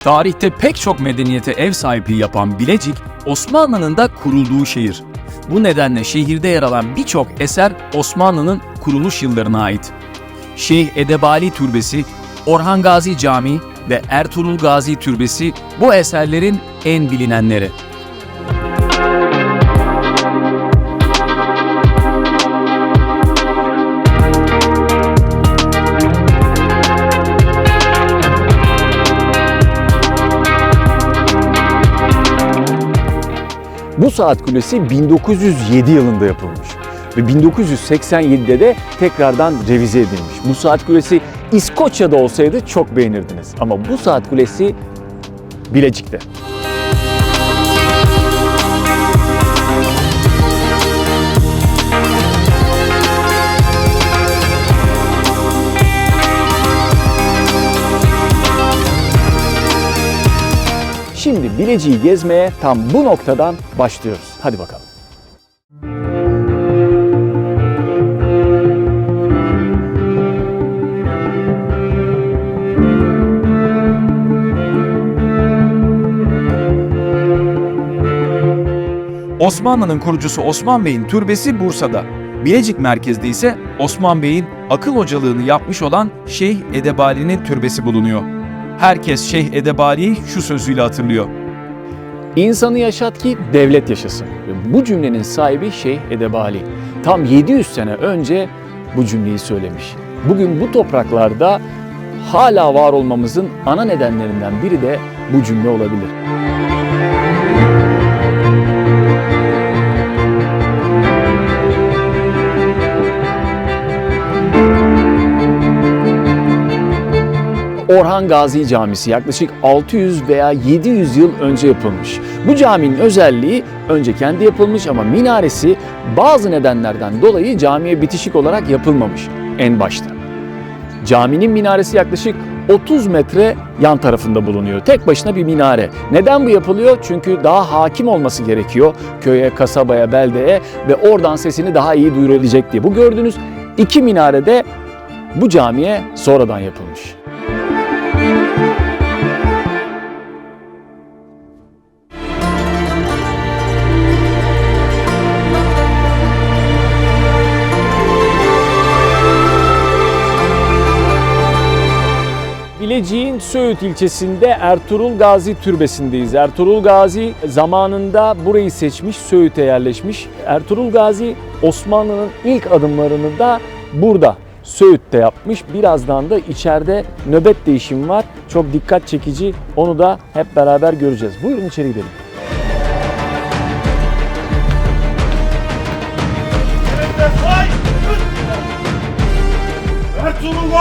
Tarihte pek çok medeniyete ev sahipliği yapan Bilecik, Osmanlı'nın da kurulduğu şehir. Bu nedenle şehirde yer alan birçok eser Osmanlı'nın kuruluş yıllarına ait. Şeyh Edebali Türbesi, Orhan Gazi Camii ve Ertuğrul Gazi Türbesi bu eserlerin en bilinenleri. Bu saat kulesi 1907 yılında yapılmış ve 1987'de de tekrardan revize edilmiş. Bu saat kulesi İskoçya'da olsaydı çok beğenirdiniz ama bu saat kulesi Bilecik'te. Şimdi Bilecik'i gezmeye tam bu noktadan başlıyoruz. Hadi bakalım. Osmanlı'nın kurucusu Osman Bey'in türbesi Bursa'da. Bilecik merkezde ise Osman Bey'in akıl hocalığını yapmış olan Şeyh Edebali'nin türbesi bulunuyor. Herkes Şeyh Edebali'yi şu sözüyle hatırlıyor. İnsanı yaşat ki devlet yaşasın. Bu cümlenin sahibi Şeyh Edebali. Tam 700 sene önce bu cümleyi söylemiş. Bugün bu topraklarda hala var olmamızın ana nedenlerinden biri de bu cümle olabilir. Orhan Gazi Camisi yaklaşık 600 veya 700 yıl önce yapılmış. Bu caminin özelliği önce kendi yapılmış ama minaresi bazı nedenlerden dolayı camiye bitişik olarak yapılmamış en başta. Caminin minaresi yaklaşık 30 metre yan tarafında bulunuyor. Tek başına bir minare. Neden bu yapılıyor? Çünkü daha hakim olması gerekiyor köye, kasabaya, beldeye ve oradan sesini daha iyi duyurabilecek diye. Bu gördüğünüz iki minare de bu camiye sonradan yapılmış. Bilecik'in Söğüt ilçesinde Ertuğrul Gazi Türbesi'ndeyiz. Ertuğrul Gazi zamanında burayı seçmiş, Söğüt'e yerleşmiş. Ertuğrul Gazi Osmanlı'nın ilk adımlarını da burada Söğüt'te yapmış. Birazdan da içeride nöbet değişimi var. Çok dikkat çekici. Onu da hep beraber göreceğiz. Buyurun içeri gidelim. Ertuğrul